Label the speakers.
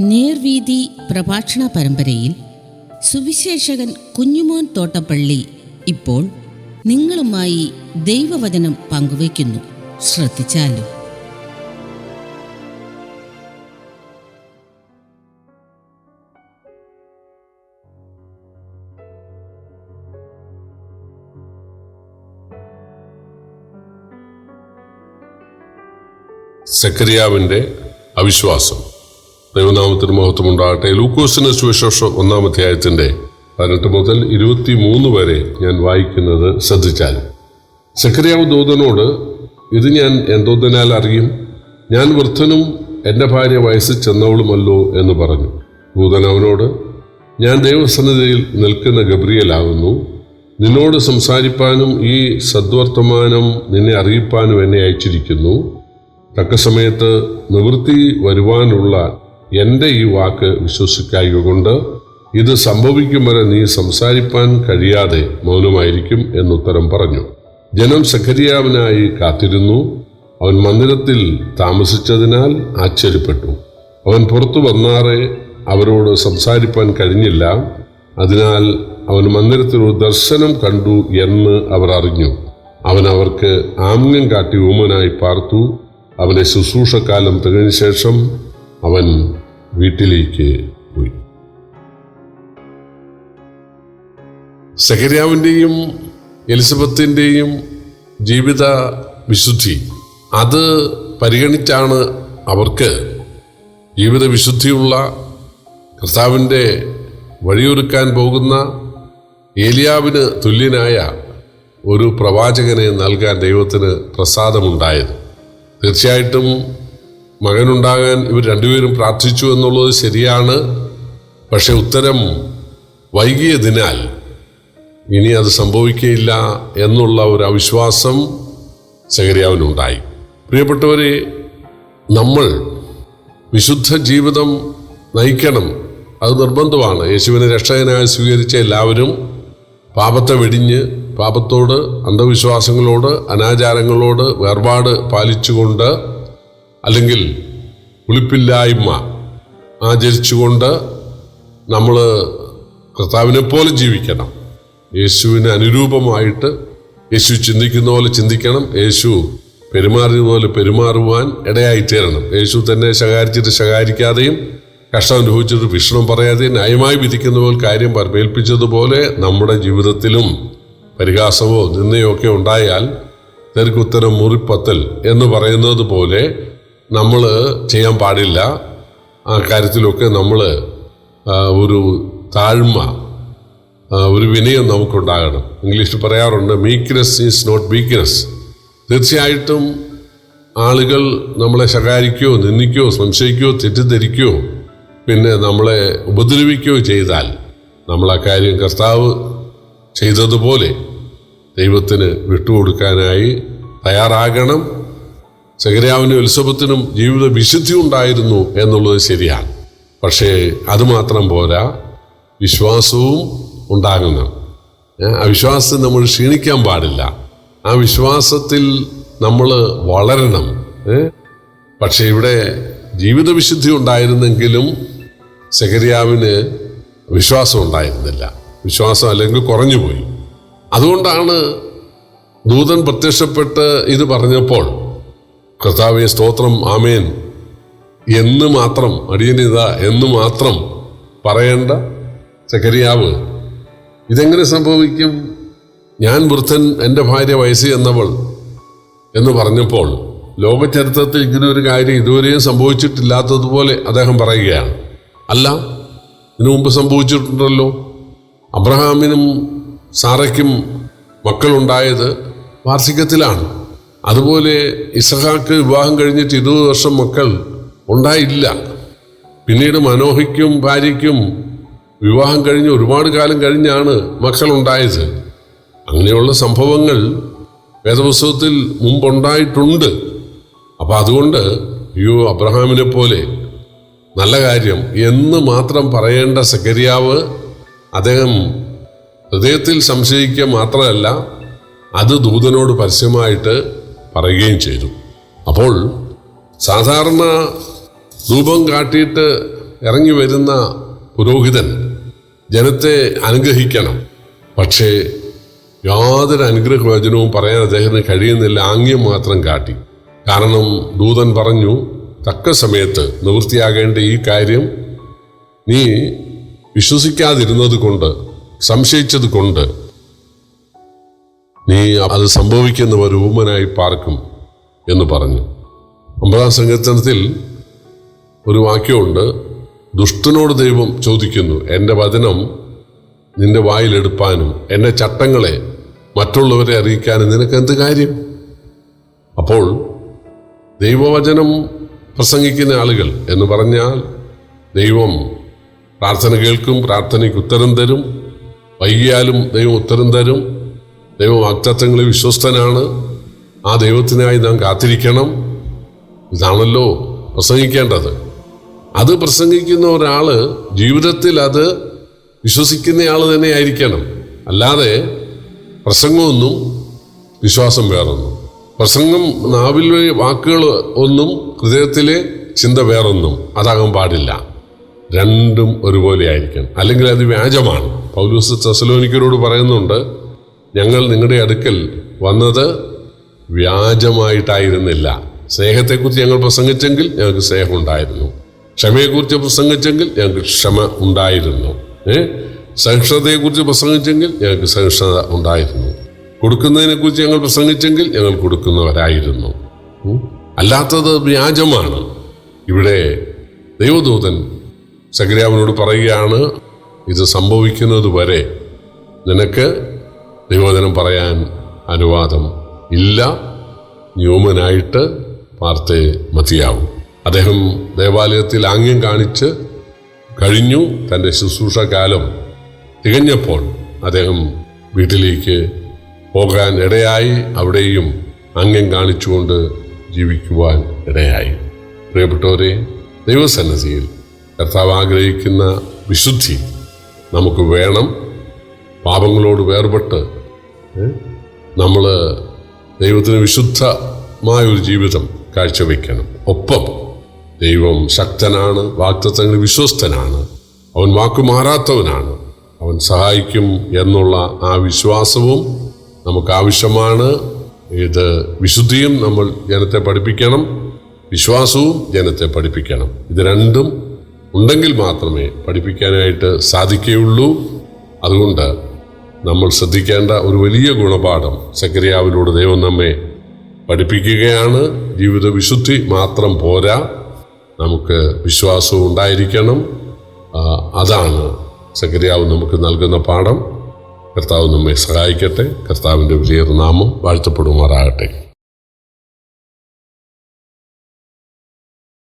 Speaker 1: നേർവീതി പ്രഭാഷണ പരമ്പരയിൽ സുവിശേഷകൻ കുഞ്ഞുമോൻ തോട്ടപ്പള്ളി ഇപ്പോൾ നിങ്ങളുമായി ദൈവവചനം പങ്കുവയ്ക്കുന്നു. ശ്രദ്ധിച്ചാലും?
Speaker 2: സക്രിയാവിന്റെ അവിശ്വാസം. ദൈവനാമത്തിന് മഹത്വം ഉണ്ടാകട്ടെ ലൂക്കോസിന് സുവിശേഷം ഒന്നാം അധ്യായത്തിന്റെ പതിനെട്ട് മുതൽ ഇരുപത്തി മൂന്ന് വരെ ഞാൻ വായിക്കുന്നത് ശ്രദ്ധിച്ചാൽ. സക്രിയാവ് ദൂതനോട് ഇത് ഞാൻ എന്തോതിനാൽ അറിയും? ഞാൻ വൃദ്ധനും എന്റെ ഭാര്യ വയസ്സ് ചെന്നവളുമല്ലോ എന്ന് പറഞ്ഞു. ദൂതൻ അവനോട് ഞാൻ ദൈവസന്നിധിയിൽ നിൽക്കുന്ന ഗബ്രിയലാകുന്നു. നിന്നോട് സംസാരിപ്പാനും ഈ സദ്വർത്തമാനം നിന്നെ അറിയിപ്പാനും എന്നെ അയച്ചിരിക്കുന്നു. തക്ക സമയത്ത് നിവൃത്തി വരുവാനുള്ള എന്റെ ഈ വാക്ക് വിശ്വസിക്കായകൊണ്ട് ഇത് സംഭവിക്കും വരെ നീ സംസാരിപ്പാൻ കഴിയാതെ മൗനമായിരിക്കും എന്നുത്തരം പറഞ്ഞു. ജനം സഖരിയാവിനായി കാത്തിരുന്നു. അവൻ മന്ദിരത്തിൽ താമസിച്ചതിനാൽ ആശ്ചര്യപ്പെട്ടു. അവൻ പുറത്തു വന്നാറെ അവരോട് സംസാരിപ്പാൻ കഴിഞ്ഞില്ല. അതിനാൽ അവൻ മന്ദിരത്തിൽ ഒരു ദർശനം കണ്ടു എന്ന് അവർ അറിഞ്ഞു. അവൻ അവർക്ക് ആംഗ്യം കാട്ടി ഊമനായി പാർത്തു. അവനെ ശുശ്രൂഷക്കാലം തികഞ്ഞ ശേഷം അവൻ വീട്ടിലേക്ക് പോയി. സഹരിയാവിന്റെയും എലിസബത്തിന്റെയും ജീവിത വിശുദ്ധി അത് പരിഗണിച്ചാണ് അവർക്ക് ജീവിത വിശുദ്ധിയുള്ള കർത്താവിന്റെ വഴിയൊരുക്കാൻ പോകുന്ന ഏലിയാവിന് തുല്യനായ ഒരു പ്രവാചകനെ നൽകാൻ ദൈവത്തിന് പ്രസാദമുണ്ടായത്. തീർച്ചയായിട്ടും മകനുണ്ടാകാൻ ഇവർ രണ്ടുപേരും പ്രാർത്ഥിച്ചു എന്നുള്ളത് ശരിയാണ്. പക്ഷെ ഉത്തരം വൈകിയതിനാൽ ഇനി അത് സംഭവിക്കുകയില്ല എന്നുള്ള ഒരു അവിശ്വാസം സഹരിയാവിനുണ്ടായി പ്രിയപ്പെട്ടവരെ നമ്മൾ വിശുദ്ധ ജീവിതം നയിക്കണം. അത് നിർബന്ധമാണ്. യേശുവിനെ രക്ഷകനായി സ്വീകരിച്ച എല്ലാവരും പാപത്തെ വെടിഞ്ഞ് പാപത്തോട് അന്ധവിശ്വാസങ്ങളോട് അനാചാരങ്ങളോട് വേർപാട് പാലിച്ചുകൊണ്ട് അല്ലെങ്കിൽ ഉളിപ്പില്ലായ്മ ആചരിച്ചുകൊണ്ട് നമ്മൾ കർത്താവിനെ പോലെ ജീവിക്കണം. യേശുവിന് അനുരൂപമായിട്ട് യേശു ചിന്തിക്കുന്ന പോലെ ചിന്തിക്കണം. യേശു പെരുമാറിയതുപോലെ പെരുമാറുവാൻ ഇടയായിത്തീരണം. യേശു തന്നെ ശകാരിച്ചിട്ട് ശകാരിക്കാതെയും കഷ്ടം അനുഭവിച്ചിട്ട് ഭീഷണം പറയാതെയും ന്യായമായി വിധിക്കുന്ന പോലെ കാര്യം പരമേൽപ്പിച്ചതുപോലെ നമ്മുടെ ജീവിതത്തിലും പരിഹാസമോ നിന്നയോ ഒക്കെ ഉണ്ടായാൽ തെരുക്കുത്തരം മുറിപ്പത്തൽ എന്ന് പറയുന്നത് പോലെ നമ്മൾ ചെയ്യാൻ പാടില്ല. ആ കാര്യത്തിലൊക്കെ നമ്മൾ ഒരു താഴ്മ ഒരു വിനയം നമുക്കുണ്ടാകണം. ഇംഗ്ലീഷിൽ പറയാറുണ്ട് മീക്ക്നെസ് ഈസ് നോട്ട് വീക്ക്നെസ് തീർച്ചയായിട്ടും ആളുകൾ നമ്മളെ ശകാരിക്കുകയോ നിന്ദിക്കുകയോ സംശയിക്കുകയോ തെറ്റിദ്ധരിക്കുകയോ പിന്നെ നമ്മളെ ഉപദ്രവിക്കുകയോ ചെയ്താൽ നമ്മൾ ആ കാര്യം കർത്താവ് ചെയ്തതുപോലെ ദൈവത്തിന് വിട്ടുകൊടുക്കാനായി തയ്യാറാകണം. സഹരാവിനും ഉത്സവത്തിനും ജീവിത വിശുദ്ധി ഉണ്ടായിരുന്നു എന്നുള്ളത് ശരിയാണ്. പക്ഷേ അതുമാത്രം പോരാ വിശ്വാസവും ഉണ്ടാകണം. ആ വിശ്വാസം നമ്മൾ ക്ഷീണിക്കാൻ പാടില്ല. ആ വിശ്വാസത്തിൽ നമ്മൾ വളരണം? പക്ഷേ ഇവിടെ ജീവിത വിശുദ്ധി ഉണ്ടായിരുന്നെങ്കിലും സെഹരിയാവിന് വിശ്വാസം ഉണ്ടായിരുന്നില്ല. വിശ്വാസം അല്ലെങ്കിൽ കുറഞ്ഞുപോയി. അതുകൊണ്ടാണ് ദൂതൻ പ്രത്യക്ഷപ്പെട്ട് ഇത് പറഞ്ഞപ്പോൾ കർത്താവെ സ്തോത്രം. ആമേൻ. എന്ന് മാത്രം അടിയനിത എന്ന് മാത്രം പറയേണ്ട ചക്കരിയാവ് ഇതെങ്ങനെ സംഭവിക്കും? ഞാൻ വൃദ്ധൻ എന്റെ ഭാര്യ വയസ്സ് എന്നവൾ എന്ന് പറഞ്ഞപ്പോൾ ലോകചരിത്രത്തിൽ ഇങ്ങനെ ഒരു കാര്യം ഇതുവരെയും സംഭവിച്ചിട്ടില്ലാത്തതുപോലെ അദ്ദേഹം പറയുകയാണ്. അല്ല ഇതിനു മുമ്പ് സംഭവിച്ചിട്ടുണ്ടല്ലോ. അബ്രഹാമിനും സാറയ്ക്കും മക്കളുണ്ടായത് വാർഷികത്തിലാണ്. അതുപോലെ ഇസഹാക്ക് വിവാഹം കഴിഞ്ഞിട്ട് ഇരുപത് വർഷം മക്കൾ ഉണ്ടായില്ല. പിന്നീട് മനോഹയ്ക്കും ഭാര്യയ്ക്കും വിവാഹം കഴിഞ്ഞ് ഒരുപാട് കാലം കഴിഞ്ഞാണ് മക്കൾ ഉണ്ടായത് അങ്ങനെയുള്ള സംഭവങ്ങൾ വേദപുസ്തകത്തിൽ മുമ്പുണ്ടായിട്ടുണ്ട്. അപ്പം അതുകൊണ്ട് അയ്യോ അബ്രഹാമിനെ പോലെ നല്ല കാര്യം. എന്ന് മാത്രം പറയേണ്ട സക്കരിയാവ് അദ്ദേഹം ഹൃദയത്തിൽ സംശയിക്കുക മാത്രമല്ല അത് ദൂതനോട് പരസ്യമായിട്ട് പറയുകയും ചെയ്തു. അപ്പോൾ സാധാരണ രൂപം കാട്ടിയിട്ട് ഇറങ്ങി വരുന്ന പുരോഹിതൻ ജനത്തെ അനുഗ്രഹിക്കണം. പക്ഷേ യാതൊരു അനുഗ്രഹ വചനവും പറയാൻ അദ്ദേഹത്തിന് കഴിയുന്നില്ല. ആംഗ്യം മാത്രം കാട്ടി. കാരണം ദൂതൻ പറഞ്ഞു തക്ക സമയത്ത് നിവൃത്തിയാകേണ്ട ഈ കാര്യം നീ വിശ്വസിക്കാതിരുന്നത് കൊണ്ട് സംശയിച്ചത് കൊണ്ട് നീ അത് സംഭവിക്കുന്ന ഒരു ഊമനായി പാർക്കും എന്ന് പറഞ്ഞു. ഒമ്പതാം സങ്കീർത്തനത്തിൽ ഒരു വാക്യമുണ്ട് ദുഷ്ടനോട് ദൈവം ചോദിക്കുന്നു എന്റെ വചനം നിന്റെ വായിലെടുപ്പാനും എന്റെ ചട്ടങ്ങളെ മറ്റുള്ളവരെ അറിയിക്കാനും നിനക്ക് എന്ത് കാര്യം? അപ്പോൾ ദൈവവചനം പ്രസംഗിക്കുന്ന ആളുകൾ എന്ന് പറഞ്ഞാൽ ദൈവം പ്രാർത്ഥന കേൾക്കും പ്രാർത്ഥനയ്ക്ക് ഉത്തരം തരും വൈകിയാലും ദൈവം ഉത്തരം തരും ദൈവം വാക്തത്വങ്ങളിൽ വിശ്വസ്തനാണ്. ആ ദൈവത്തിനായി നാം കാത്തിരിക്കണം. ഇതാണല്ലോ പ്രസംഗിക്കേണ്ടത്. അത് പ്രസംഗിക്കുന്ന ഒരാൾ ജീവിതത്തിൽ അത് വിശ്വസിക്കുന്നയാൾ തന്നെ ആയിരിക്കണം അല്ലാതെ പ്രസംഗമൊന്നും വിശ്വാസം വേറൊന്നും പ്രസംഗം നാവിൽ വഴി വാക്കുകൾ ഒന്നും ഹൃദയത്തിലെ ചിന്ത വേറൊന്നും അതാകാൻ പാടില്ല. രണ്ടും ഒരുപോലെ ആയിരിക്കണം. അല്ലെങ്കിൽ അത് വ്യാജമാണ്. പൗലൂസ് തെസലോനിക്കരോട് പറയുന്നുണ്ട് ഞങ്ങൾ നിങ്ങളുടെ അടുക്കൽ വന്നത് വ്യാജമായിട്ടായിരുന്നില്ല. സ്നേഹത്തെക്കുറിച്ച് ഞങ്ങൾ പ്രസംഗിച്ചെങ്കിൽ ഞങ്ങൾക്ക് സ്നേഹം ഉണ്ടായിരുന്നു. ക്ഷമയെക്കുറിച്ച് പ്രസംഗിച്ചെങ്കിൽ ഞങ്ങൾക്ക് ക്ഷമ ഉണ്ടായിരുന്നു. ഏ? സഹിഷ്ണുതയെക്കുറിച്ച് പ്രസംഗിച്ചെങ്കിൽ ഞങ്ങൾക്ക് സഹിഷ്ണുത ഉണ്ടായിരുന്നു. കൊടുക്കുന്നതിനെക്കുറിച്ച് ഞങ്ങൾ പ്രസംഗിച്ചെങ്കിൽ ഞങ്ങൾ കൊടുക്കുന്നവരായിരുന്നു. അല്ലാത്തത് വ്യാജമാണ്. ഇവിടെ ദൈവദൂതൻ സക്രിയാവിനോട് പറയുകയാണ് ഇത് സംഭവിക്കുന്നത് വരെ നിനക്ക് ദൈവവചനം പറയാൻ അനുവാദം ഇല്ല. ന്യൂമനായിട്ട് പാർത്തേ മതിയാവും. അദ്ദേഹം ദേവാലയത്തിൽ ആംഗ്യം കാണിച്ച് കഴിഞ്ഞു. തന്റെ ശുശ്രൂഷകാലം തികഞ്ഞപ്പോൾ അദ്ദേഹം വീട്ടിലേക്ക് പോകാൻ ഇടയായി. അവിടെയും ആംഗ്യം കാണിച്ചുകൊണ്ട് ജീവിക്കുവാൻ ഇടയായി. പ്രിയപ്പെട്ടവരെ ദൈവസന്നദ്ധിയിൽ കർത്താവ് ആഗ്രഹിക്കുന്ന വിശുദ്ധി നമുക്ക് വേണം. പാപങ്ങളോട് വേർപെട്ട് നമ്മൾ ദൈവത്തിന് വിശുദ്ധമായ ഒരു ജീവിതം കാഴ്ചവെക്കണം. ഒപ്പം ദൈവം ശക്തനാണ് വാക്തത്വങ്ങളിൽ വിശ്വസ്തനാണ് അവൻ വാക്കു മാറാത്തവനാണ് അവൻ സഹായിക്കും എന്നുള്ള ആ വിശ്വാസവും നമുക്ക് ആവശ്യമാണ് ഇത് വിശുദ്ധിയും നമ്മൾ ജനത്തെ പഠിപ്പിക്കണം വിശ്വാസവും ജനത്തെ പഠിപ്പിക്കണം. ഇത് രണ്ടും ഉണ്ടെങ്കിൽ മാത്രമേ പഠിപ്പിക്കാനായിട്ട് സാധിക്കുകയുള്ളൂ. അതുകൊണ്ട് നമ്മൾ ശ്രദ്ധിക്കേണ്ട ഒരു വലിയ ഗുണപാഠം സക്രിയാവിലൂടെ ദൈവം നമ്മെ പഠിപ്പിക്കുകയാണ്. ജീവിത വിശുദ്ധി മാത്രം പോരാ. നമുക്ക് വിശ്വാസവും ഉണ്ടായിരിക്കണം. അതാണ് സക്രിയാവ് നമുക്ക് നൽകുന്ന പാഠം. കർത്താവ് നമ്മെ സഹായിക്കട്ടെ. കർത്താവിന്റെ വലിയ നാമം വാഴ്ത്തപ്പെടുമാറാകട്ടെ.